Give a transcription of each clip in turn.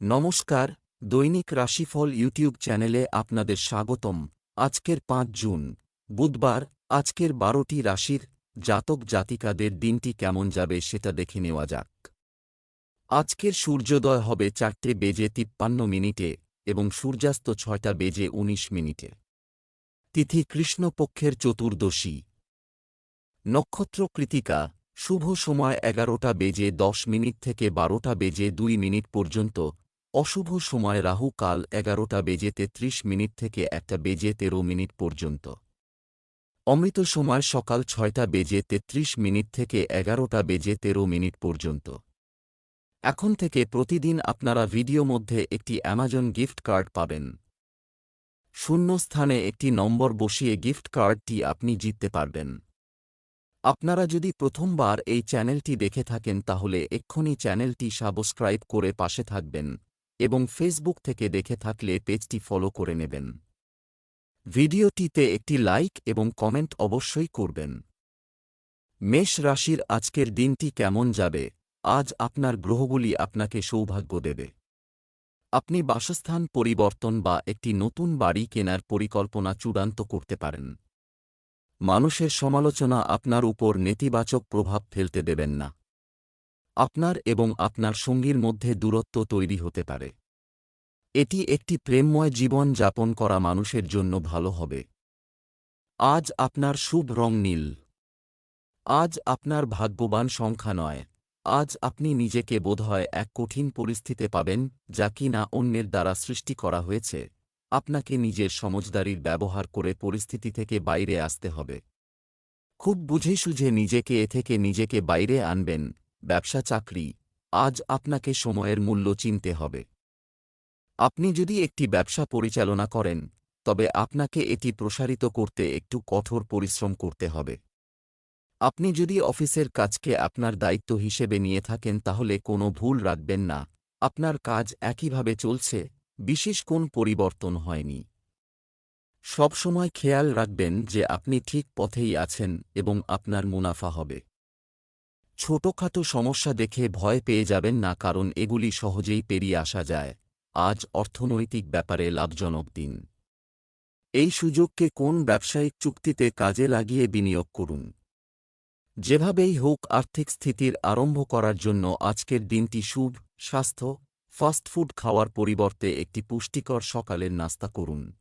নমস্কার, দৈনিক রাশিফল ইউটিউব চ্যানেলে আপনাদের স্বাগতম। আজকের পাঁচ জুন। বুধবার, আজকের বারোটি রাশির জাতক জাতিকাদের দিনটি কেমন যাবে সেটা দেখে নেওয়া যাক। আজকের সূর্যোদয় হবে চারটে বেজে তিপ্পান্ন মিনিটে এবং সূর্যাস্ত ছয়টা বেজে উনিশ মিনিটে। তিথি কৃষ্ণপক্ষের চতুর্দশী। নক্ষত্র কৃতিকা, শুভ সময় এগারোটা বেজে দশ মিনিট থেকে বারোটা বেজে দুই মিনিট পর্যন্ত অশুভ সময় রাহু কাল এগারোটা বেজে তেত্রিশ মিনিট থেকে একটা বেজে তেরো মিনিট পর্যন্ত। অমৃত সময় সকাল ছয়টা বেজে তেত্রিশ মিনিট থেকে এগারোটা বেজে তেরো মিনিট পর্যন্ত। এখন থেকে প্রতিদিন আপনারা ভিডিও মধ্যে একটি অ্যামাজন গিফট কার্ড পাবেন। শূন্য স্থানে একটি নম্বর বসিয়ে গিফট কার্ডটি আপনি জিততে পারবেন। আপনারা যদি প্রথমবার এই চ্যানেলটি দেখে থাকেন তাহলে এক্ষুনি চ্যানেলটি সাবস্ক্রাইব করে পাশে থাকবেন। এবং ফেসবুক থেকে দেখে থাকলে পেজটি ফলো করে নেবেন। ভিডিওটিতে একটি লাইক এবং কমেন্ট অবশ্যই করবেন। মেষ রাশির আজকের দিনটি কেমন যাবে? আজ আপনার গ্রহগুলি আপনাকে সৌভাগ্য দেবে। আপনি বাসস্থান পরিবর্তন বা একটি নতুন বাড়ি কেনার পরিকল্পনা চূড়ান্ত করতে পারেন। মানুষের সমালোচনা আপনার উপর নেতিবাচক প্রভাব ফেলতে দেবেন না। আপনার এবং আপনার সঙ্গীর মধ্যে দূরত্ব তৈরি হতে পারে। এটি একটি প্রেমময় জীবন যাপন করা মানুষের জন্য ভালো হবে। আজ আপনার শুভ রং নীল। আজ আপনার ভাগ্যবান সংখ্যা নয়। আজ আপনি নিজেকে বোধহয় এক কঠিন পরিস্থিতি পাবেন, যা কিনা অন্যের দ্বারা সৃষ্টি করা হয়েছে। আপনাকে নিজের সমজদারির ব্যবহার করে পরিস্থিতি থেকে বাইরে আসতে হবে। খুব বুঝে সুঝে নিজেকে এ থেকে নিজেকে বাইরে আনবেন। ব্যবসা চাকরি, আজ আপনাকে সময়ের মূল্য চিনতে হবে। আপনি যদি একটি ব্যবসা পরিচালনা করেন, তবে আপনাকে এটি প্রসারিত করতে একটু কঠোর পরিশ্রম করতে হবে। আপনি যদি অফিসের কাজকে আপনার দায়িত্ব হিসেবে নিয়ে থাকেন, তাহলে কোনো ভুল রাখবেন না। আপনার কাজ একইভাবে চলছে, বিশেষ কোন পরিবর্তন হয়নি। সবসময় খেয়াল রাখবেন যে আপনি ঠিক পথেই আছেন এবং আপনার মুনাফা হবে। ছোটখাটো সমস্যা দেখে ভয় পেয়ে যাবেন না কারণ এগুলি সহজেই পেরিয়ে আসা যায়। আজ অর্থনৈতিক ব্যাপারে লাভজনক দিন। এই সুযোগকে কোন ব্যবসায়িক চুক্তিতে কাজে লাগিয়ে বিনিয়োগ করুন। যেভাবেই হোক আর্থিক স্থিতির আরম্ভ করার জন্য আজকের দিনটি শুভ, স্বাস্থ্য ফাস্টফুড খাওয়ার পরিবর্তে একটি পুষ্টিকর সকালের নাস্তা করুন।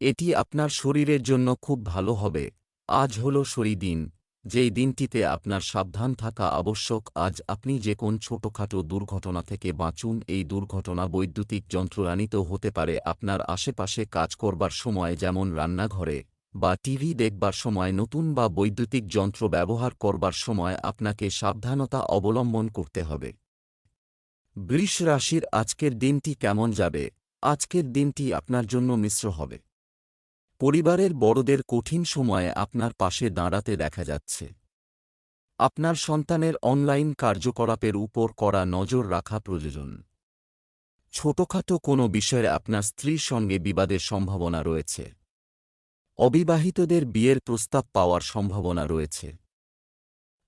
এটি আপনার শরীরের জন্য খুব ভালো হবে। আজ হল শরী দিন যেই দিনটিতে আপনার সাবধান থাকা আবশ্যক, আজ আপনি যে কোন ছোটখাটো দুর্ঘটনা থেকে বাঁচুন, এই দুর্ঘটনা বৈদ্যুতিক যন্ত্রানিত হতে পারে। আপনার আশেপাশে কাজ করবার সময় যেমন রান্নাঘরে বা টিভি দেখবার সময়, নতুন বা বৈদ্যুতিক যন্ত্র ব্যবহার করবার সময় আপনাকে সাবধানতা অবলম্বন করতে হবে। বৃষ রাশির আজকের দিনটি কেমন যাবে? আজকের দিনটি আপনার জন্য মিশ্র হবে। পরিবারের বড়দের কঠিন সময়ে আপনার পাশে দাঁড়াতে দেখা যাচ্ছে। আপনার সন্তানের অনলাইন কার্যকলাপের উপর করা নজর রাখা প্রয়োজন। ছোটখাটো কোনো বিষয়ে আপনার স্ত্রীর সঙ্গে বিবাদের সম্ভাবনা রয়েছে। অবিবাহিতদের বিয়ের প্রস্তাব পাওয়ার সম্ভাবনা রয়েছে।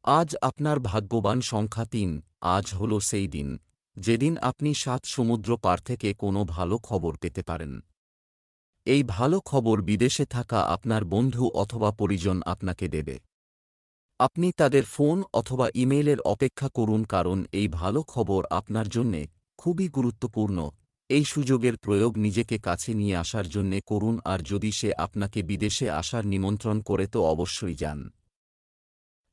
আজ আপনার ভাগ্যবান সংখ্যা তিন, আজ হল সেই দিন, যেদিন আপনি সাত সমুদ্র পার থেকে কোনো ভালো খবর পেতে পারেন। এই ভালো খবর বিদেশে থাকা আপনার বন্ধু অথবা পরিজন আপনাকে দেবে। আপনি তাদের ফোন অথবা ইমেইলের অপেক্ষা করুন কারণ এই ভালো খবর আপনার জন্যে খুবই গুরুত্বপূর্ণ। এই সুযোগের প্রয়োগ নিজেকে কাছে নিয়ে আসার জন্যে করুন আর যদি সে আপনাকে বিদেশে আসার নিমন্ত্রণ করে তো অবশ্যই যান।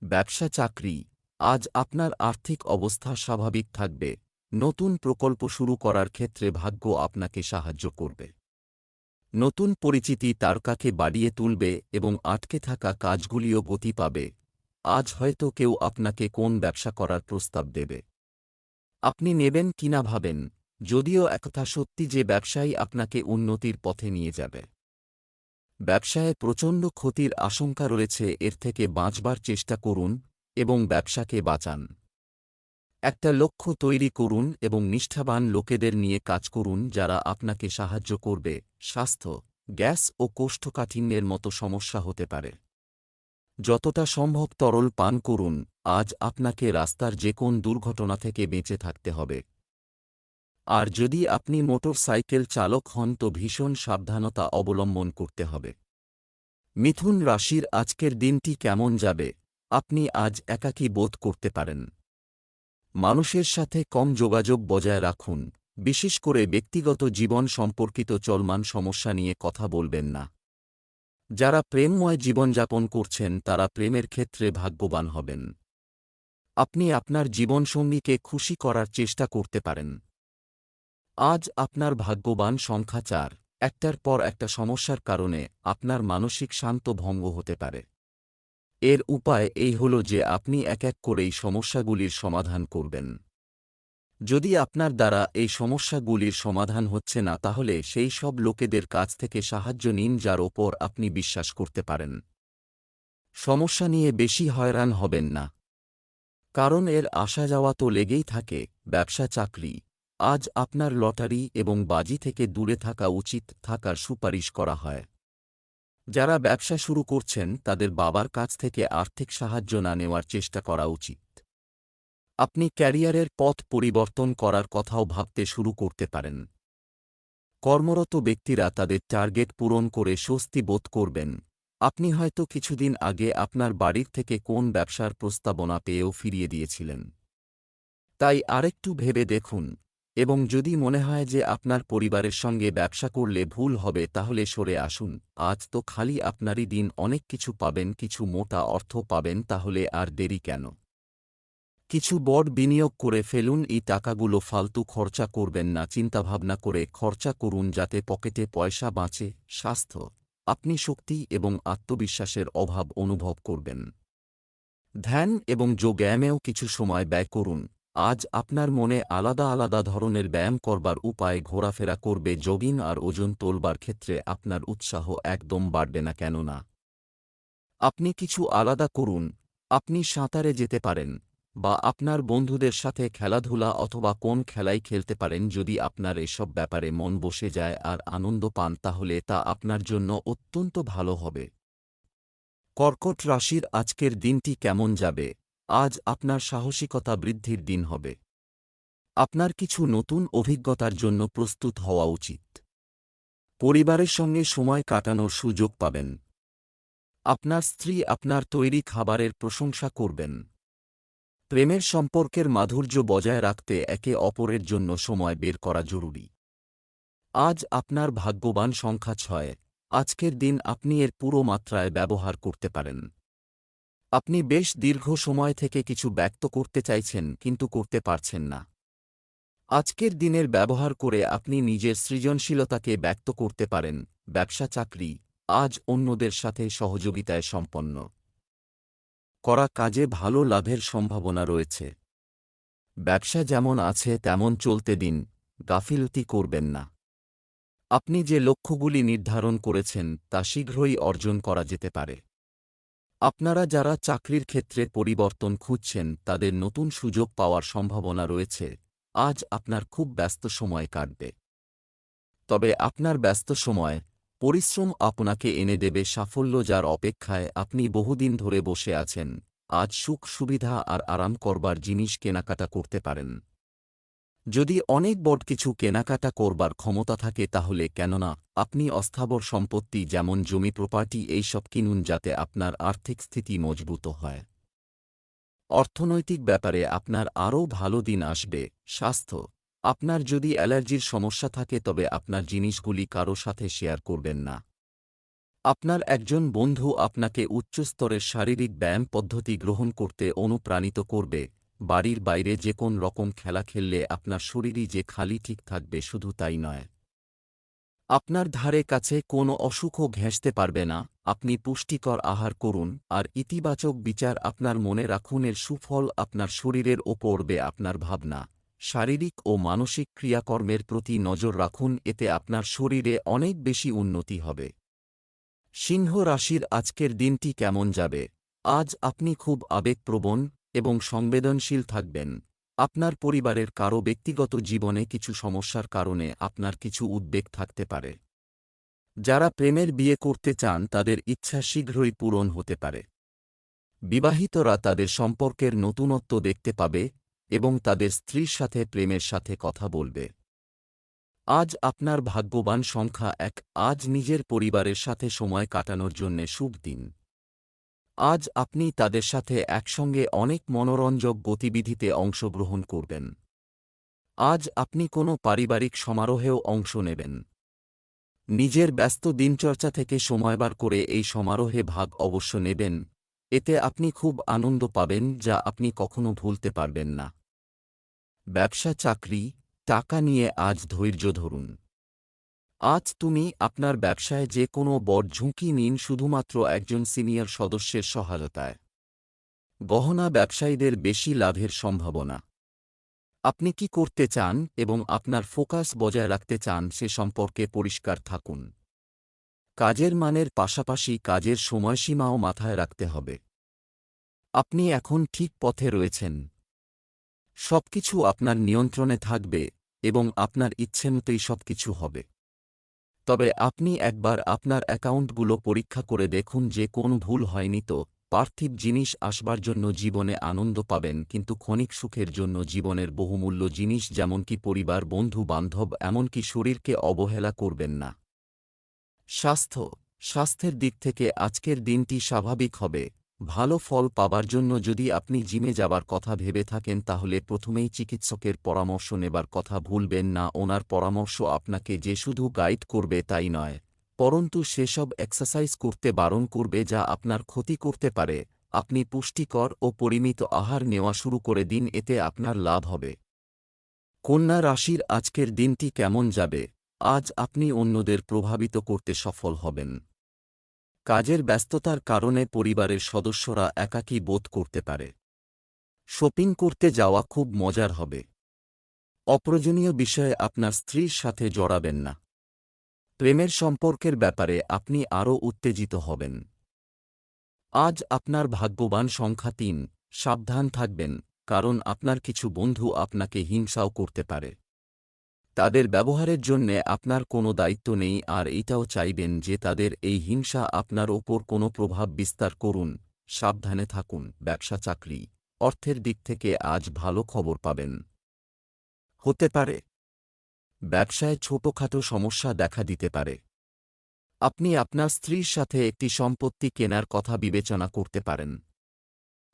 ব্যবসা চাকরি। আজ আপনার আর্থিক অবস্থা স্বাভাবিক থাকবে। নতুন প্রকল্প শুরু করার ক্ষেত্রে ভাগ্য আপনাকে সাহায্য করবে। নতুন পরিচিতি তারকাকে বাড়িয়ে তুলবে এবং আটকে থাকা কাজগুলিও গতি পাবে। আজ হয়তো কেউ আপনাকে কোন ব্যবসা করার প্রস্তাব দেবে। আপনি নেবেন কিনা ভাবেন, যদিও একথা সত্যি যে ব্যবসায়ী আপনাকে উন্নতির পথে নিয়ে যাবে। ব্যবসায় প্রচণ্ড ক্ষতির আশঙ্কা রয়েছে, এর থেকে বাঁচবার চেষ্টা করুন এবং ব্যবসাকে বাঁচান। একটা লক্ষ্য তৈরি করুন এবং নিষ্ঠাবান লোকেদের নিয়ে কাজ করুন যারা আপনাকে সাহায্য করবে। স্বাস্থ্য, গ্যাস ও কোষ্ঠকাঠিন্যের মতো সমস্যা হতে পারে। যতটা সম্ভব তরল পান করুন, আজ আপনাকে রাস্তার যে কোন দুর্ঘটনা থেকে বেঁচে থাকতে হবে। আর যদি আপনি মোটর সাইকেল চালক হন তো ভীষণ সাবধানতা অবলম্বন করতে হবে। মিথুন রাশির আজকের দিনটি কেমন যাবে? আপনি আজ একাকী বোধ করতে পারেন। মানুষের সাথে কম যোগাযোগ বজায় রাখুন, বিশেষ করে ব্যক্তিগত জীবন সম্পর্কিত চলমান সমস্যা নিয়ে কথা বলবেন না। যারা প্রেমময় জীবনযাপন করছেন, তারা প্রেমের ক্ষেত্রে ভাগ্যবান হবেন। আপনি আপনার জীবনসঙ্গীকে খুশি করার চেষ্টা করতে পারেন। আজ আপনার ভাগ্যবান সংখ্যা চার, একটার পর একটা সমস্যার কারণে আপনার মানসিক শান্ত ভঙ্গ হতে পারে। এর উপায় এই হল যে আপনি এক এক করেই সমস্যাগুলির সমাধান করবেন। যদি আপনার দ্বারা এই সমস্যাগুলির সমাধান হচ্ছে না, তাহলে সেই সব লোকেদের কাছ থেকে সাহায্য নিন যার ওপর আপনি বিশ্বাস করতে পারেন। সমস্যা নিয়ে বেশি হয়রান হবেন না। কারণ এর আসা যাওয়া তো লেগেই থাকে, ব্যবসা চাকরি। আজ আপনার লটারি এবং বাজি থেকে দূরে থাকা উচিত থাকার সুপারিশ করা হয়। যারা ব্যবসা শুরু করছেন, তাদের বাবার কাছ থেকে আর্থিক সাহায্য না নেওয়ার চেষ্টা করা উচিত। আপনি ক্যারিয়ারের পথ পরিবর্তন করার কথাও ভাবতে শুরু করতে পারেন। কর্মরত ব্যক্তিরা তাদের টার্গেট পূরণ করে স্বস্তি বোধ করবেন। আপনি হয়তো কিছুদিন আগে আপনার বাড়ির থেকে কোন ব্যবসার প্রস্তাবনা পেয়েও ফিরিয়ে দিয়েছিলেন। তাই আরেকটু ভেবে দেখুন এবং যদি মনে হয় যে আপনার পরিবারের সঙ্গে ব্যবসা করলে ভুল হবে তাহলে সরে আসুন। আজ তো খালি আপনারই দিন, অনেক কিছু পাবেন, কিছু মোটা অর্থ পাবেন, তাহলে আর দেরি কেন? কিছু বড় বিনিয়োগ করে ফেলুন, এই টাকাগুলো ফালতু খরচা করবেন না, চিন্তাভাবনা করে খরচা করুন যাতে পকেটে পয়সা বাঁচে, স্বাস্থ্য, আপনি শক্তি এবং আত্মবিশ্বাসের অভাব অনুভব করবেন। ধ্যান এবং যোগায়ামেও কিছু সময় ব্যয় করুন। আজ আপনার মনে আলাদা আলাদা ধরনের ব্যায়াম করবার উপায় ঘোরাফেরা করবে, জগিং আর ওজন তোলবার ক্ষেত্রে আপনার উৎসাহ একদম বাড়বে না কেননা আপনি কিছু আলাদা করুন, আপনি সাঁতারে যেতে পারেন বা আপনার বন্ধুদের সাথে খেলাধুলা অথবা কোন খেলাই খেলতে পারেন যদি আপনার এসব ব্যাপারে মন বসে যায় আর আনন্দ পান তাহলে তা আপনার জন্য অত্যন্ত ভালো হবে। কর্কট রাশির আজকের দিনটি কেমন যাবে? আজ আপনার সাহসিকতা বৃদ্ধির দিন হবে। আপনার কিছু নতুন অভিজ্ঞতার জন্য প্রস্তুত হওয়া উচিত। পরিবারের সঙ্গে সময় কাটানোর সুযোগ পাবেন। আপনার স্ত্রী আপনার তৈরি খাবারের প্রশংসা করবেন। প্রেমের সম্পর্কের মাধুর্য বজায় রাখতে একে অপরের জন্য সময় বের করা জরুরি। আজ আপনার ভাগ্যবান সংখ্যা ছয়। আজকের দিন আপনি এর পুরো মাত্রায় ব্যবহার করতে পারেন। আপনি বেশ দীর্ঘ সময় থেকে কিছু ব্যক্ত করতে চাইছেন, কিন্তু করতে পারছেন না। আজকের দিনের ব্যবহার করে আপনি নিজের সৃজনশীলতাকে ব্যক্ত করতে পারেন, ব্যবসা চাকরি, আজ অন্যদের সাথে সহযোগিতায় সম্পন্ন করা কাজে ভালো লাভের সম্ভাবনা রয়েছে। ব্যবসা যেমন আছে, তেমন চলতে দিন, গাফিলতি করবেন না। আপনি যে লক্ষ্যগুলি নির্ধারণ করেছেন, তা শীঘ্রই অর্জন করা যেতে পারে। আপনারা যারা চাকরির ক্ষেত্রে পরিবর্তন খুঁজছেন, তাদের নতুন সুযোগ পাওয়ার সম্ভাবনা রয়েছে। আজ আপনার খুব ব্যস্ত সময় কাটবে। তবে আপনার ব্যস্ত সময়, পরিশ্রম আপনাকে এনে দেবে সাফল্য যার অপেক্ষায় আপনি বহুদিন ধরে বসে আছেন। আজ সুখ সুবিধা আর আরাম করবার জিনিস কেনাকাটা করতে পারেন। যদি অনেক বড় কিছু কেনাকাটা করবার ক্ষমতা থাকে তাহলে কেননা, আপনি অস্থাবর সম্পত্তি যেমন জমি প্রপার্টি এইসব কিনুন যাতে আপনার আর্থিক স্থিতি মজবুত হয়। অর্থনৈতিক ব্যাপারে আপনার আরও ভালো দিন আসবে, স্বাস্থ্য। আপনার যদি অ্যালার্জির সমস্যা থাকে তবে আপনার জিনিসগুলি কারও সাথে শেয়ার করবেন না। আপনার একজন বন্ধু আপনাকে উচ্চস্তরের শারীরিক ব্যায়াম পদ্ধতি গ্রহণ করতে অনুপ্রাণিত করবে বাড়ির বাইরে যে কোন রকম খেলা খেললে আপনার শরীরই যে খালি ঠিক থাকবে শুধু তাই নয়। আপনার ধারে কাছে কোনো অসুখও ঘেঁষতে পারবে না, আপনি পুষ্টিকর আহার করুন, আর ইতিবাচক বিচার আপনার মনে রাখুন এর সুফল আপনার শরীরের ওপরবে আপনার ভাবনা। শারীরিক ও মানসিক ক্রিয়াকর্মের প্রতি নজর রাখুন, এতে আপনার শরীরে অনেক বেশি উন্নতি হবে। সিংহ রাশির আজকের দিনটি কেমন যাবে? আজ আপনি খুব আবেগপ্রবণ এবং সংবেদনশীল থাকবেন। আপনার পরিবারের কারও ব্যক্তিগত জীবনে কিছু সমস্যার কারণে আপনার কিছু উদ্বেগ থাকতে পারে। যারা প্রেমের বিয়ে করতে চান, তাদের ইচ্ছা শীঘ্রই পূরণ হতে পারে। বিবাহিতরা তাদের সম্পর্কের নতুনত্ব দেখতে পাবে এবং তাদের স্ত্রীর সাথে প্রেমের সাথে কথা বলবে। আজ আপনার ভাগ্যবান সংখ্যা এক, আজ নিজের পরিবারের সাথে সময় কাটানোর জন্যে শুভ দিন। আজ আপনি তাদের সাথে একসঙ্গে অনেক মনোরঞ্জক গতিবিধিতে অংশগ্রহণ করবেন। আজ আপনি কোনো পারিবারিক সমারোহেও অংশ নেবেন। নিজের ব্যস্ত দিনচর্চা থেকে সময় বার করে এই সমারোহে ভাগ অবশ্য নেবেন, এতে আপনি খুব আনন্দ পাবেন যা আপনি কখনো ভুলতে পারবেন না। ব্যবসা, চাকরি, টাকা নিয়ে আজ ধৈর্য ধরুন। আজ তুমি আপনার ব্যবসায় যে কোনো বড় ঝুঁকি নিন শুধুমাত্র একজন সিনিয়র সদস্যের সহায়তায়। গহনা ব্যবসায়ীদের বেশি লাভের সম্ভাবনা। আপনি কি করতে চান এবং আপনার ফোকাস বজায় রাখতে চান সে সম্পর্কে পরিষ্কার থাকুন। কাজের মানের পাশাপাশি কাজের সময়সীমাও মাথায় রাখতে হবে। আপনি এখন ঠিক পথে রয়েছেন। সবকিছু আপনার নিয়ন্ত্রণে থাকবে এবং আপনার ইচ্ছেমতোই সবকিছু হবে। তবে আপনি একবার আপনার অ্যাকাউন্টগুলো পরীক্ষা করে দেখুন যে কোন ভুল হয়নি তো। পার্থিব জিনিস আসবার জন্য জীবনে আনন্দ পাবেন, কিন্তু ক্ষণিক সুখের জন্য জীবনের বহুমূল্য জিনিস যেমন কি পরিবার, বন্ধু, বান্ধব, এমনকি শরীরকে অবহেলা করবেন না। স্বাস্থ্য, স্বাস্থ্যের দিক থেকে আজকের দিনটি স্বাভাবিক হবে। ভালো ফল পাবার জন্য যদি আপনি জিমে যাবার কথা ভেবে থাকেন, তাহলে প্রথমেই চিকিৎসকের পরামর্শ নেবার কথা ভুলবেন না। ওনার পরামর্শ আপনাকে যে শুধু গাইড করবে তাই নয়, পরন্তু সেসব এক্সারসাইজ করতে বারণ করবে যা আপনার ক্ষতি করতে পারে। আপনি পুষ্টিকর ও পরিমিত আহার নেওয়া শুরু করে দিন, এতে আপনার লাভ হবে। কন্যা রাশির আজকের দিনটি কেমন যাবে? আজ আপনি অন্যদের প্রভাবিত করতে সফল হবেন। কাজের ব্যস্ততার কারণে পরিবারের সদস্যরা একাকী বোধ করতে পারে। শপিং করতে যাওয়া খুব মজার হবে। অপ্রয়োজনীয় বিষয়ে আপনার স্ত্রীর সাথে জড়াবেন না। প্রেমের সম্পর্কের ব্যাপারে আপনি আরও উত্তেজিত হবেন। আজ আপনার ভাগ্যবান সংখ্যা তিন, সাবধান থাকবেন, কারণ আপনার কিছু বন্ধু আপনাকে হিংসাও করতে পারে। তাদের ব্যবহারের জন্যে আপনার কোনো দায়িত্ব নেই আর এইটাও চাইবেন যে তাদের এই হিংসা আপনার ওপর কোনো প্রভাব বিস্তার করুন। সাবধানে থাকুন ব্যবসা চাকরি। অর্থের দিক থেকে আজ ভালো খবর পাবেন। হতে পারে। ব্যবসায় ছোটখাটো সমস্যা দেখা দিতে পারে। আপনি আপনার স্ত্রীর সাথে একটি সম্পত্তি কেনার কথা বিবেচনা করতে পারেন।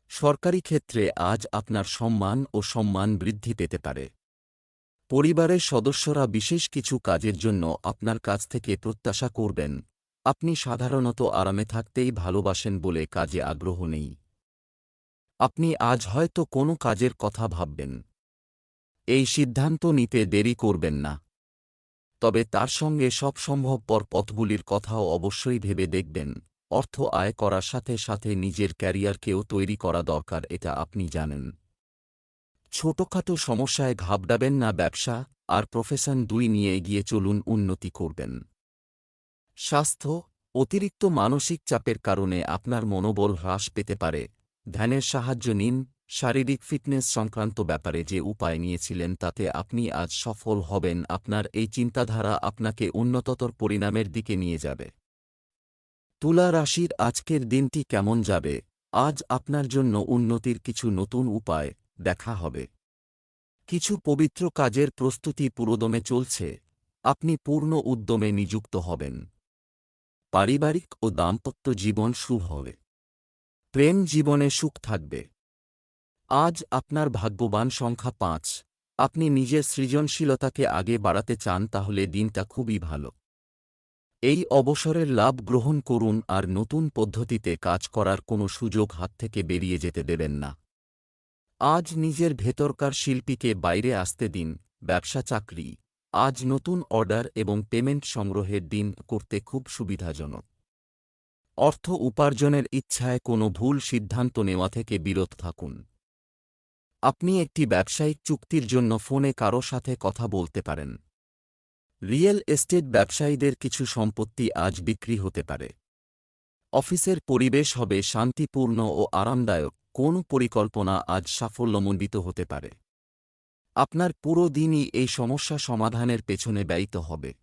সরকারি ক্ষেত্রে আজ আপনার সম্মান ও সম্মান বৃদ্ধি পেতে পারে। পরিবারের সদস্যরা বিশেষ কিছু কাজের জন্য আপনার কাছ থেকে প্রত্যাশা করবেন। আপনি সাধারণত আরামে থাকতেই ভালোবাসেন বলে কাজে আগ্রহ নেই। আপনি আজ হয়তো কোনো কাজের কথা ভাববেন। এই সিদ্ধান্ত নিতে দেরি করবেন না। তবে তার সঙ্গে সব সম্ভবপর পথগুলির কথাও অবশ্যই ভেবে দেখবেন। অর্থ আয় করার সাথে সাথে নিজের ক্যারিয়ারকেও তৈরি করা দরকার, এটা আপনি জানেন। ছোটখাটো সমস্যায় ঘাবড়াবেন না ব্যবসা, আর প্রফেশন দুই নিয়ে এগিয়ে চলুন উন্নতি করবেন। স্বাস্থ্য, অতিরিক্ত মানসিক চাপের কারণে আপনার মনোবল হ্রাস পেতে পারে। ধ্যানের সাহায্য নিন, শারীরিক ফিটনেস সংক্রান্ত ব্যাপারে যে উপায় নিয়েছিলেন তাতে আপনি আজ সফল হবেন, আপনার এই চিন্তাধারা আপনাকে উন্নততর পরিণামের দিকে নিয়ে যাবে। তুলা রাশির আজকের দিনটি কেমন যাবে? আজ আপনার জন্য উন্নতির কিছু নতুন উপায়। দেখা হবে। কিছু পবিত্র কাজের প্রস্তুতি পুরোদমে চলছে। আপনি পূর্ণ উদ্যমে নিযুক্ত হবেন। পারিবারিক ও দাম্পত্য জীবন শুভ হবে। প্রেম জীবনে সুখ থাকবে। আজ আপনার ভাগ্যবান সংখ্যা পাঁচ। আপনি নিজের সৃজনশীলতাকে আগে বাড়াতে চান তাহলে দিনটা খুবই ভালো। এই অবসরের লাভ গ্রহণ করুন আর নতুন পদ্ধতিতে কাজ করার কোনো সুযোগ হাত থেকে বেরিয়ে যেতে দেবেন না। আজ নিজের ভেতরকার শিল্পীকে বাইরে আসতে দিন, ব্যবসা চাকরি। আজ নতুন অর্ডার এবং পেমেন্ট সংগ্রহের দিন করতে খুব সুবিধাজনক। অর্থ উপার্জনের ইচ্ছায় কোনো ভুল সিদ্ধান্ত নেওয়া থেকে বিরত থাকুন। আপনি একটি ব্যবসায়িক চুক্তির জন্য ফোনে কারও সাথে কথা বলতে পারেন। রিয়েল এস্টেট ব্যবসায়ীদের কিছু সম্পত্তি আজ বিক্রি হতে পারে। অফিসের পরিবেশ হবে শান্তিপূর্ণ ও আরামদায়ক। কোন পরিকল্পনা আজ সাফল্যমণ্ডিত হতে পারে? আপনার পুরো দিনই এই সমস্যা সমাধানের পেছনে ব্যয়িত হবে।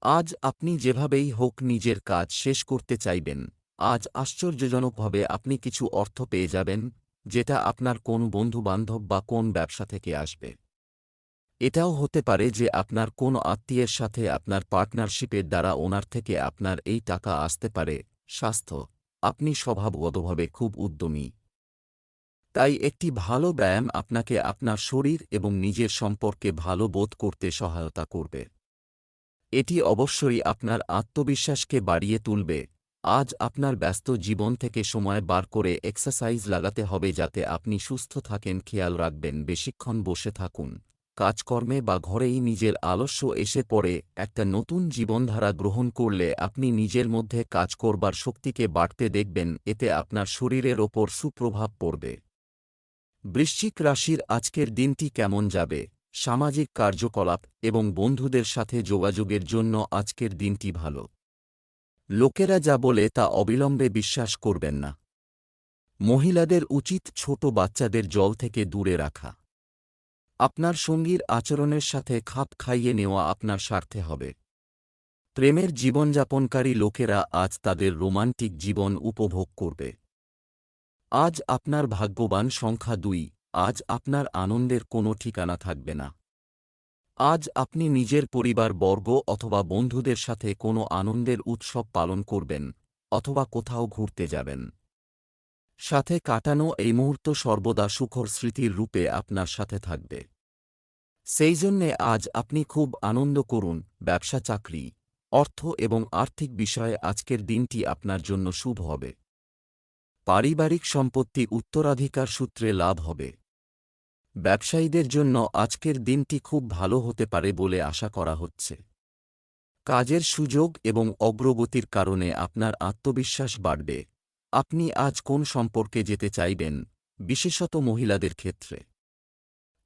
আজ আপনি যেভাবেই হোক নিজের কাজ শেষ করতে চাইবেন, আজ আশ্চর্যজনকভাবে আপনি কিছু অর্থ পেয়ে যাবেন, যেটা আপনার কোন বন্ধুবান্ধব বা কোন ব্যবসা থেকে আসবে। এটাও হতে পারে যে আপনার কোন আত্মীয়ের সাথে আপনার পার্টনারশিপের দ্বারা ওনার থেকে আপনার এই টাকা আসতে পারে, স্বাস্থ্য। আপনি স্বভাবগতভাবে খুব উদ্যমী। তাই একটি ভালো ব্যায়াম আপনাকে আপনার শরীর এবং নিজের সম্পর্কে ভালো বোধ করতে সহায়তা করবে। এটি অবশ্যই আপনার আত্মবিশ্বাসকে বাড়িয়ে তুলবে। আজ আপনার ব্যস্ত জীবন থেকে সময় বার করে এক্সারসাইজ লাগাতে হবে যাতে আপনি সুস্থ থাকেন, খেয়াল রাখবেন, বেশিক্ষণ বসে থাকুন। কাজকর্মে বা ঘরেই নিজের আলস্য এসে পড়ে, একটা নতুন জীবনধারা গ্রহণ করলে আপনি নিজের মধ্যে কাজ করবার শক্তিকে বাড়তে দেখবেন, এতে আপনার শরীরের ওপর সুপ্রভাব পড়বে। বৃশ্চিক রাশির আজকের দিনটি কেমন যাবে? সামাজিক কার্যকলাপ এবং বন্ধুদের সাথে যোগাযোগের জন্য আজকের দিনটি ভালো। লোকেরা যা বলে তা অবিলম্বে বিশ্বাস করবেন না। মহিলাদের উচিত ছোট বাচ্চাদের জল থেকে দূরে রাখা। আপনার সঙ্গীর আচরণের সাথে খাপ খাইয়ে নেওয়া আপনার স্বার্থে হবে। প্রেমের জীবনযাপনকারী লোকেরা আজ তাদের রোমান্টিক জীবন উপভোগ করবে। আজ আপনার ভাগ্যবান সংখ্যা দুই, আজ আপনার আনন্দের কোনো ঠিকানা থাকবে না। আজ আপনি নিজের পরিবার, বর্গ অথবা বন্ধুদের সাথে কোনো আনন্দের উৎসব পালন করবেন, অথবা কোথাও ঘুরতে যাবেন। সাথে কাটানো এই মুহূর্ত সর্বদা সুখর স্মৃতির রূপে আপনার সাথে থাকবে। সেই জন্যে আজ আপনি খুব আনন্দ করুন, ব্যবসা, চাকরি, অর্থ এবং আর্থিক বিষয়ে আজকের দিনটি আপনার জন্য শুভ হবে। পারিবারিক সম্পত্তি উত্তরাধিকার সূত্রে লাভ হবে। ব্যবসায়ীদের জন্য আজকের দিনটি খুব ভালো হতে পারে বলে আশা করা হচ্ছে। কাজের সুযোগ এবং অগ্রগতির কারণে আপনার আত্মবিশ্বাস বাড়বে। আপনি আজ কোন সম্পর্কে যেতে চাইবেন, বিশেষত মহিলাদের ক্ষেত্রে?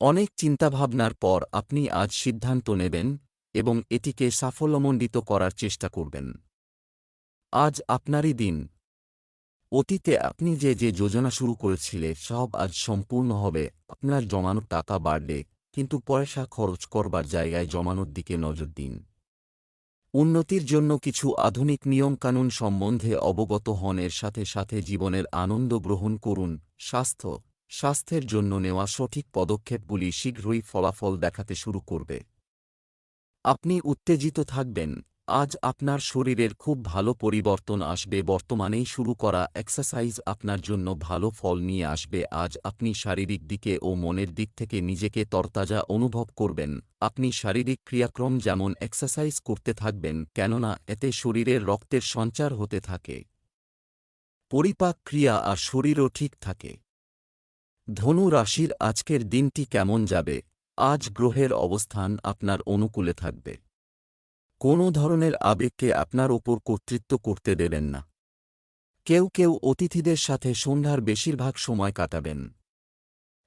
অনেক চিন্তাভাবনার পর আপনি আজ সিদ্ধান্ত নেবেন এবং এটিকে সাফল্যমণ্ডিত করার চেষ্টা করবেন। আজ আপনারই দিন। অতীতে আপনি যে যে যোজনা শুরু করেছিলে, সব আজ সম্পূর্ণ হবে, আপনার জমানো টাকা বাড়বে, কিন্তু পয়সা খরচ করবার জায়গায় জমানোর দিকে নজর দিন। উন্নতির জন্য কিছু আধুনিক নিয়মকানুন সম্বন্ধে অবগত হন, এর সাথে সাথে জীবনের আনন্দ গ্রহণ করুন, স্বাস্থ্য, স্বাস্থ্যের জন্য নেওয়া সঠিক পদক্ষেপগুলি শীঘ্রই ফলাফল দেখাতে শুরু করবে। আপনি উত্তেজিত থাকবেন আজ আপনার শরীরের খুব ভালো পরিবর্তন আসবে, বর্তমানেই শুরু করা এক্সারসাইজ আপনার জন্য ভালো ফল নিয়ে আসবে। আজ আপনি শারীরিক দিকে ও মনের দিক থেকে নিজেকে তরতাজা অনুভব করবেন। আপনি শারীরিক ক্রিয়াক্রম যেমন এক্সারসাইজ করতে থাকবেন, কেননা এতে শরীরের রক্তের সঞ্চার হতে থাকে। পরিপাক ক্রিয়া আর শরীরও ঠিক থাকে। ধনু রাশির আজকের দিনটি কেমন যাবে? আজ গ্রহের অবস্থান আপনার অনুকূলে থাকবে। কোনো ধরনের আবেগকে আপনার ওপর কর্তৃত্ব করতে দেবেন না। কেউ কেউ অতিথিদের সাথে সন্ধ্যার বেশিরভাগ সময় কাটাবেন।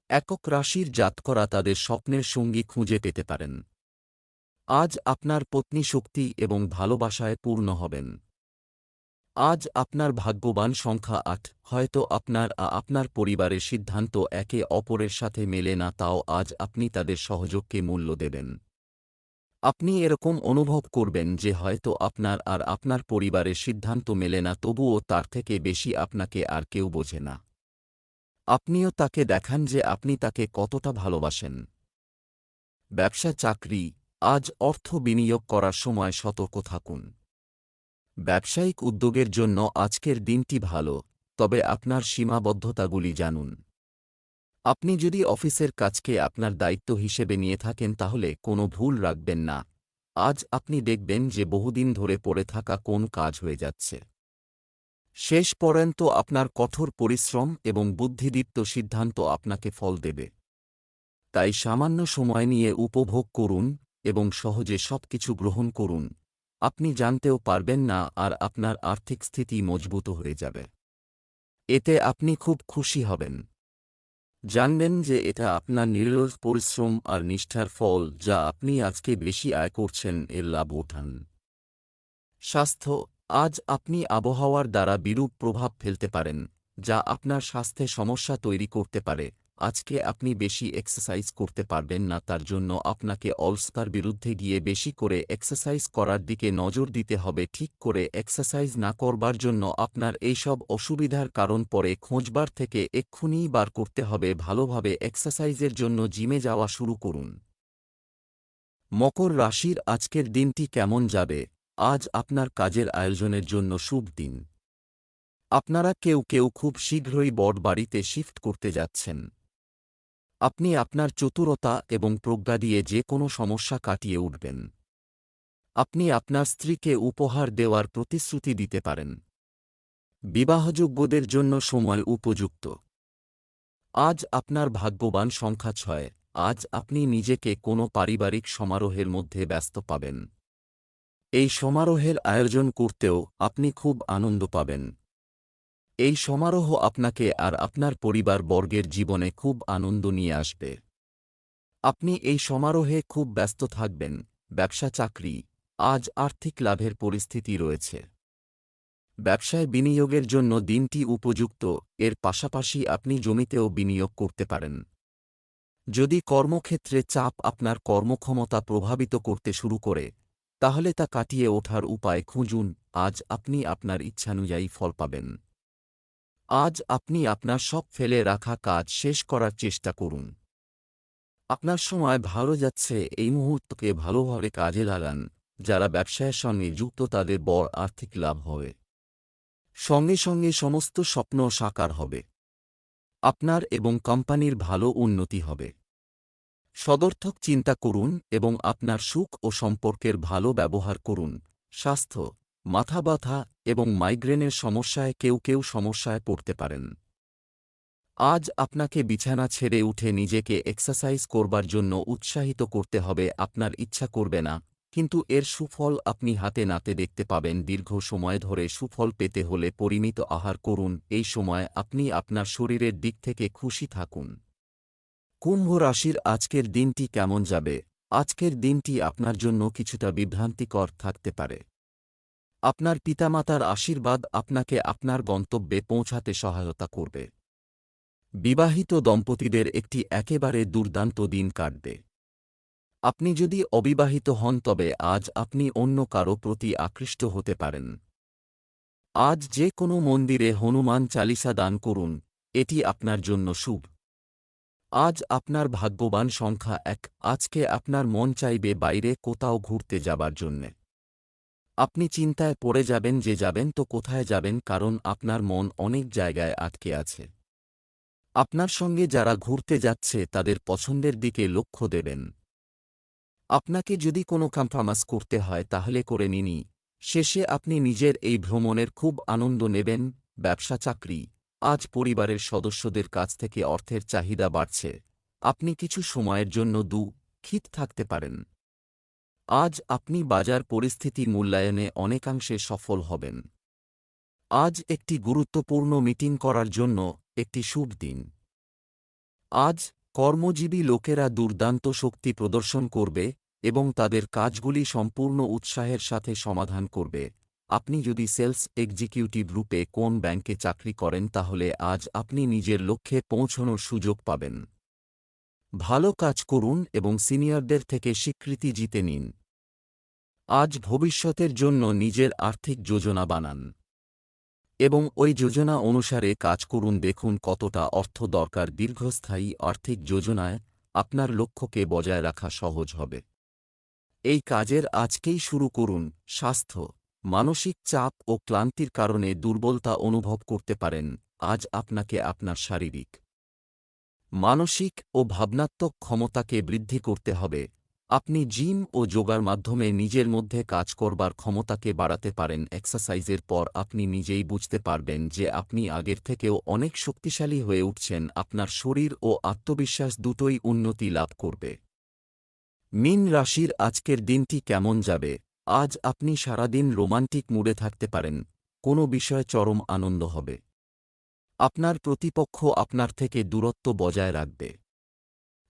একক রাশির জাতকরা তাদের স্বপ্নের সঙ্গী খুঁজে পেতে পারেন। আজ আপনার পত্নী শক্তি এবং ভালোবাসায় পূর্ণ হবেন। আজ আপনার ভাগ্যবান সংখ্যা আট, হয়তো আপনার আ আপনার পরিবারের সিদ্ধান্ত একে অপরের সাথে মেলে না, তাও আজ আপনি তাদের সহযোগকে মূল্য দেবেন। আপনি এরকম অনুভব করবেন যে হয়তো আপনার আর আপনার পরিবারের সিদ্ধান্ত মেলে না, তবুও তার থেকে বেশি আপনাকে আর কেউ বোঝে না। আপনিও তাকে দেখান যে আপনি তাকে কতটা ভালোবাসেন। ব্যবসা চাকরি, আজ অর্থ বিনিয়োগ করার সময় সতর্ক থাকুন। ব্যবসায়িক উদ্যোগের জন্য আজকের দিনটি ভালো, তবে আপনার সীমাবদ্ধতাগুলি জানুন। আপনি যদি অফিসের কাজকে আপনার দায়িত্ব হিসেবে নিয়ে থাকেন তাহলে কোনো ভুল রাখবেন না। আজ আপনি দেখবেন যে বহুদিন ধরে পড়ে থাকা কোন কাজ হয়ে যাচ্ছে। শেষ পর্যন্ত আপনার কঠোর পরিশ্রম এবং বুদ্ধিদীপ্ত সিদ্ধান্ত আপনাকে ফল দেবে। তাই সামান্য সময় নিয়ে উপভোগ করুন এবং সহজে সবকিছু গ্রহণ করুন। আপনি জানতেও পারবেন না আর আপনার আর্থিক স্থিতি মজবুত হয়ে যাবে। এতে আপনি খুব খুশি হবেন। জানবেন যে এটা আপনার নিরলস পরিশ্রম আর নিষ্ঠার ফল যা আপনি আজকে বেশি আয় করছেন এর লাভ ওঠান। স্বাস্থ্য, আজ আপনি আবহাওয়ার দ্বারা বিরূপ প্রভাব ফেলতে পারেন, যা আপনার স্বাস্থ্যে সমস্যা তৈরি করতে পারে। আজকে আপনি বেশি এক্সারসাইজ করতে পারবেন না, তার জন্য আপনাকে অলস্তার বিরুদ্ধে গিয়ে বেশি করে এক্সারসাইজ করার দিকে নজর দিতে হবে। ঠিক করে এক্সারসাইজ না করবার জন্য আপনার এইসব অসুবিধার কারণ পরে খোঁজবার থেকে এক্ষুনিই বার করতে হবে। ভালোভাবে এক্সারসাইজের জন্য জিমে যাওয়া শুরু করুন। মকর রাশির আজকের দিনটি কেমন যাবে? আজ আপনার কাজের আয়োজনের জন্য শুভ দিন। আপনারা কেউ কেউ খুব শীঘ্রই বড় বাড়িতে শিফট করতে যাচ্ছেন। আপনি আপনার চতুরতা এবং প্রজ্ঞা দিয়ে যে কোনো সমস্যা কাটিয়ে উঠবেন। আপনি আপনার স্ত্রীকে উপহার দেওয়ার প্রতিশ্রুতি দিতে পারেন। বিবাহযোগ্যদের জন্য সময় উপযুক্ত। আজ আপনার ভাগ্যবান সংখ্যা ছয়, আজ আপনি নিজেকে কোনো পারিবারিক সমারোহের মধ্যে ব্যস্ত পাবেন। এই সমারোহের আয়োজন করতেও আপনি খুব আনন্দ পাবেন। এই সমারোহ আপনাকে আর আপনার পরিবার বর্গের জীবনে খুব আনন্দ নিয়ে আসবে। আপনি এই সমারোহে খুব ব্যস্ত থাকবেন, ব্যবসা চাকরি, আজ আর্থিক লাভের পরিস্থিতি রয়েছে। ব্যবসায় বিনিয়োগের জন্য দিনটি উপযুক্ত, এর পাশাপাশি আপনি জমিতেও বিনিয়োগ করতে পারেন। যদি কর্মক্ষেত্রে চাপ আপনার কর্মক্ষমতা প্রভাবিত করতে শুরু করে, তাহলে তা কাটিয়ে ওঠার উপায় খুঁজুন, আজ আপনি আপনার ইচ্ছানুযায়ী ফল পাবেন। আজ আপনি আপনার সব ফেলে রাখা কাজ শেষ করার চেষ্টা করুন। আপনার সময় ভালো যাচ্ছে, এই মুহূর্তকে ভালোভাবে কাজে লাগান, যারা ব্যবসায়ের সঙ্গে যুক্ত তাদের বড় আর্থিক লাভ হবে। সঙ্গে সঙ্গে সমস্ত স্বপ্ন সাকার হবে। আপনার এবং কোম্পানির ভালো উন্নতি হবে। সদর্থক চিন্তা করুন এবং আপনার সুখ ও সম্পর্কের ভালো ব্যবহার করুন। স্বাস্থ্য মাথা ব্যথা এবং মাইগ্রেনের সমস্যায় কেউ কেউ সমস্যায় পড়তে পারেন। আজ আপনাকে বিছানা ছেড়ে উঠে নিজেকে এক্সারসাইজ করবার জন্য উৎসাহিত করতে হবে, আপনার ইচ্ছা করবে না, কিন্তু এর সুফল আপনি হাতে নাতে দেখতে পাবেন। দীর্ঘ সময় ধরে সুফল পেতে হলে পরিমিত আহার করুন, এই সময় আপনি আপনার শরীরের দিক থেকে খুশি থাকুন। কুম্ভ রাশির আজকের দিনটি কেমন যাবে? আজকের দিনটি আপনার জন্য কিছুটা বিভ্রান্তিকর থাকতে পারে। আপনার পিতামাতার আশীর্বাদ আপনাকে আপনার গন্তব্যে পৌঁছাতে সহায়তা করবে। বিবাহিত দম্পতিদের একটি একেবারে দুর্দান্ত দিন কাটবে। আপনি যদি অবিবাহিত হন, তবে আজ আপনি অন্য কারও প্রতি আকৃষ্ট হতে পারেন। আজ যে কোনো মন্দিরে হনুমান চালিসা দান করুন, এটি আপনার জন্য শুভ। আজ আপনার ভাগ্যবান সংখ্যা এক, আজকে আপনার মন চাইবে বাইরে কোথাও ঘুরতে যাবার জন্যে। আপনি চিন্তায় পড়ে যাবেন যে যাবেন তো কোথায় যাবেন কারণ আপনার মন অনেক জায়গায় আটকে আছে। আপনার সঙ্গে যারা ঘুরতে যাচ্ছে তাদের পছন্দের দিকে লক্ষ্য দেবেন। আপনাকে যদি কোনো কম্প্রমাস করতে হয় তাহলে করে নিনি। শেষে আপনি নিজের এই ভ্রমণের খুব আনন্দ নেবেন, ব্যবসা, চাকরি। আজ পরিবারের সদস্যদের কাছ থেকে অর্থের চাহিদা বাড়ছে। আপনি কিছু সময়ের জন্য দু খিত থাকতে পারেন। আজ আপনি বাজার পরিস্থিতি মূল্যায়নে অনেকাংশে সফল হবেন। আজ একটি গুরুত্বপূর্ণ মিটিং করার জন্য একটি শুভ দিন। আজ কর্মজীবী লোকেরা দুর্দান্ত শক্তি প্রদর্শন করবে এবং তাদের কাজগুলি সম্পূর্ণ উৎসাহের সাথে সমাধান করবে। আপনি যদি সেলস এক্সিকিউটিভ রূপে কোন ব্যাংকে চাকরি করেন, তাহলে আজ আপনি নিজের লক্ষ্যে পৌঁছনোর সুযোগ পাবেন। ভালো কাজ করুন এবং সিনিয়রদের থেকে স্বীকৃতি জিতে নিন। আজ ভবিষ্যতের জন্য নিজের আর্থিক যোজনা বানান। এবং ওই যোজনা অনুসারে কাজ করুন। দেখুন কতটা অর্থ দরকার। দীর্ঘস্থায়ী আর্থিক যোজনায় আপনার লক্ষ্যকে বজায় রাখা সহজ হবে। এই কাজের আজকেই শুরু করুন। স্বাস্থ্য, মানসিক চাপ ও ক্লান্তির কারণে দুর্বলতা অনুভব করতে পারেন। আজ আপনাকে আপনার শারীরিক, মানসিক ও ভাবনাত্মক ক্ষমতাকে বৃদ্ধি করতে হবে। আপনি জিম ও যোগার মাধ্যমে নিজের মধ্যে কাজ করবার ক্ষমতাকে বাড়াতে পারেন। এক্সারসাইজের পর আপনি নিজেই বুঝতে পারবেন যে আপনি আগের থেকেও অনেক শক্তিশালী হয়ে উঠছেন। আপনার শরীর ও আত্মবিশ্বাস দুটোই উন্নতি লাভ করবে। মিন রাশির আজকের দিনটি কেমন যাবে? আজ আপনি সারাদিন রোমান্টিক মুডে থাকতে পারেন। কোনো বিষয়ে চরম আনন্দ হবে। আপনার প্রতিপক্ষ আপনার থেকে দূরত্ব বজায় রাখবে।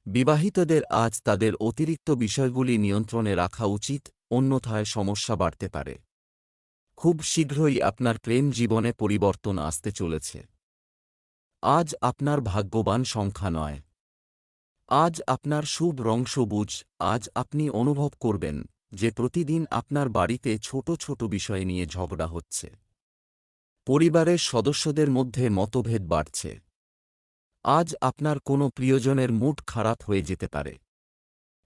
বিবাহিতদের আজ তাদের অতিরিক্ত বিষয়গুলি নিয়ন্ত্রণে রাখা উচিত, অন্যথায় সমস্যা বাড়তে পারে। খুব শীঘ্রই আপনার প্রেম জীবনে পরিবর্তন আসতে চলেছে। আজ আপনার ভাগ্যবান সংখ্যা নয়। আজ আপনার শুভ রং সবুজ, আজ আপনি অনুভব করবেন যে প্রতিদিন আপনার বাড়িতে ছোট ছোট বিষয় নিয়ে ঝগড়া হচ্ছে। পরিবারের সদস্যদের মধ্যে মতভেদ বাড়ছে। আজ আপনার কোনো প্রিয়জনের মুড খারাপ হয়ে যেতে পারে।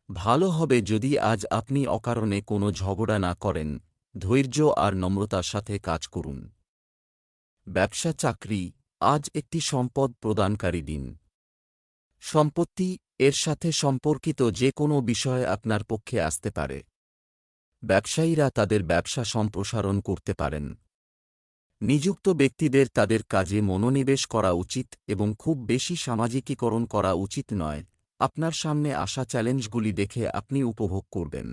ভালো হবে যদি আজ আপনি অকারণে কোনো ঝগড়া না করেন, ধৈর্য আর নম্রতার সাথে কাজ করুন। ব্যবসা চাকরি আজ একটি সম্পদ প্রদানকারী দিন। সম্পত্তি এর সাথে সম্পর্কিত যে কোনো বিষয় আপনার পক্ষে আসতে পারে। ব্যবসায়ীরা তাদের ব্যবসা সম্প্রসারণ করতে পারেন। নিযুক্ত ব্যক্তিদের তাদের কাজে মনোনিবেশ করা উচিত এবং খুব বেশি সামাজিকীকরণ করা উচিত নয়। আপনার সামনে আসা চ্যালেঞ্জগুলি দেখে আপনি উপভোগ করবেন।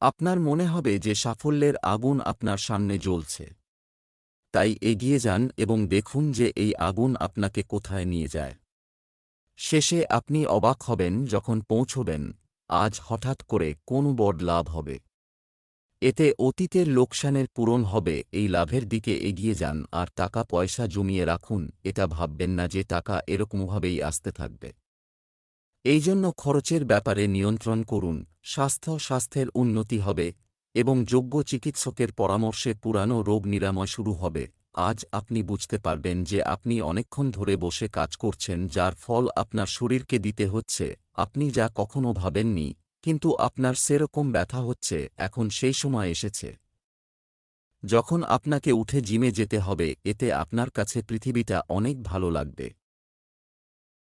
আপনার মনে হবে যে সাফল্যের আগুন আপনার সামনে জ্বলছে। তাই এগিয়ে যান এবং দেখুন যে এই আগুন আপনাকে কোথায় নিয়ে যায়। শেষে আপনি অবাক হবেন যখন পৌঁছবেন, আজ হঠাৎ করে কোন বড় লাভ হবে। এতে অতীতের লোকসানের পূরণ হবে, এই লাভের দিকে এগিয়ে যান, আর টাকা পয়সা জমিয়ে রাখুন, এটা ভাববেন না যে টাকা এরকমভাবেই আসতে থাকবে। এই জন্য খরচের ব্যাপারে নিয়ন্ত্রণ করুন, স্বাস্থ্য স্বাস্থ্যের উন্নতি হবে, এবং যোগ্য চিকিৎসকের পরামর্শে পুরানো রোগ নিরাময় শুরু হবে। আজ আপনি বুঝতে পারবেন যে আপনি অনেকক্ষণ ধরে বসে কাজ করছেন, যার ফল আপনার শরীরকে দিতে হচ্ছে, আপনি যা কখনো ভাবেননি কিন্তু আপনার সেরকম ব্যথা হচ্ছে, এখন সেই সময় এসেছে। যখন আপনাকে উঠে জিমে যেতে হবে, এতে আপনার কাছে পৃথিবীটা অনেক ভালো লাগবে।